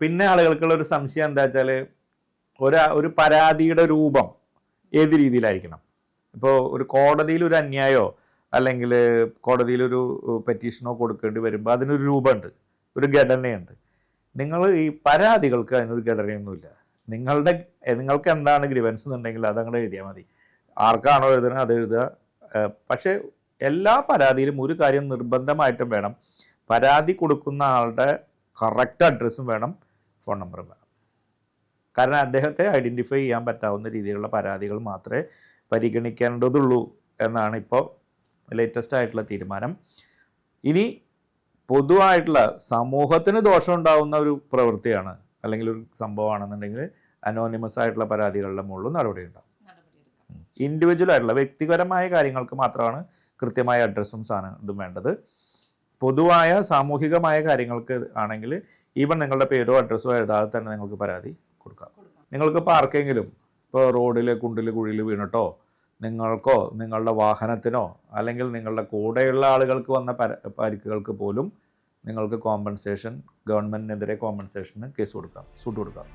പിന്നെ ആളുകൾക്കുള്ള ഒരു സംശയം എന്താ വെച്ചാൽ ഒരു ഒരു പരാതിയുടെ രൂപം ഏത് രീതിയിലായിരിക്കണം? ഇപ്പോൾ ഒരു കോടതിയിൽ ഒരു അന്യായോ അല്ലെങ്കിൽ കോടതിയിൽ ഒരു പെറ്റീഷനോ കൊടുക്കേണ്ടി വരുമ്പോൾ അതിനൊരു രൂപമുണ്ട് ഒരു ഘടനയുണ്ട്. നിങ്ങൾ ഈ പരാതികൾക്ക് അതിനൊരു ഘടനയൊന്നുമില്ല. നിങ്ങളുടെ നിങ്ങൾക്ക് എന്താണ് ഗ്രീവൻസ് എന്നുണ്ടെങ്കിൽ അതങ്ങോട്ട് എഴുതിയാൽ മതി. ആർക്കാണോ എഴുതുന്നത് അത് എഴുതുക. പക്ഷേ എല്ലാ പരാതിയിലും ഒരു കാര്യം നിർബന്ധമായിട്ടും വേണം. പരാതി കൊടുക്കുന്ന ആളുടെ കറക്റ്റ് അഡ്രസ്സും വേണം. ഫോൺ നമ്പർ വേണം. കാരണം അദ്ദേഹത്തെ ഐഡന്റിഫൈ ചെയ്യാൻ പറ്റാവുന്ന രീതിയിലുള്ള പരാതികൾ മാത്രമേ പരിഗണിക്കേണ്ടതുള്ളൂ എന്നാണ് ഇപ്പോൾ ലേറ്റസ്റ്റ് ആയിട്ടുള്ള തീരുമാനം. ഇനി പൊതുവായിട്ടുള്ള സമൂഹത്തിന് ദോഷം ഉണ്ടാകുന്ന ഒരു പ്രവൃത്തിയാണ് അല്ലെങ്കിൽ ഒരു സംഭവമാണെന്നുണ്ടെങ്കിൽ അനോണിമസ് ആയിട്ടുള്ള പരാതികളുടെ മുകളിൽ നടപടി ഉണ്ടാവും ഇൻഡിവിജ്വൽ ആയിട്ടുള്ള വ്യക്തിപരമായ കാര്യങ്ങൾക്ക് മാത്രമാണ് കൃത്യമായ അഡ്രസ്സും സാധനം ഇതും വേണ്ടത്. പൊതുവായ സാമൂഹികമായ കാര്യങ്ങൾക്ക് ആണെങ്കിൽ ഈവൻ നിങ്ങളുടെ പേരോ അഡ്രസ്സോ എഴുതാതെ തന്നെ നിങ്ങൾക്ക് പരാതി കൊടുക്കാം. നിങ്ങൾക്കിപ്പോൾ ആർക്കെങ്കിലും ഇപ്പോൾ റോഡിൽ കുണ്ടിൽ കുഴിയിൽ വീണിട്ടോ നിങ്ങൾക്കോ നിങ്ങളുടെ വാഹനത്തിനോ അല്ലെങ്കിൽ നിങ്ങളുടെ കൂടെയുള്ള ആളുകൾക്ക് വന്ന പര പരിക്കുകൾക്ക് പോലും നിങ്ങൾക്ക് കോമ്പൻസേഷൻ ഗവൺമെന്റിനെതിരെ കോമ്പൻസേഷന് കേസ് കൊടുക്കാം സൂട്ട് കൊടുക്കാം.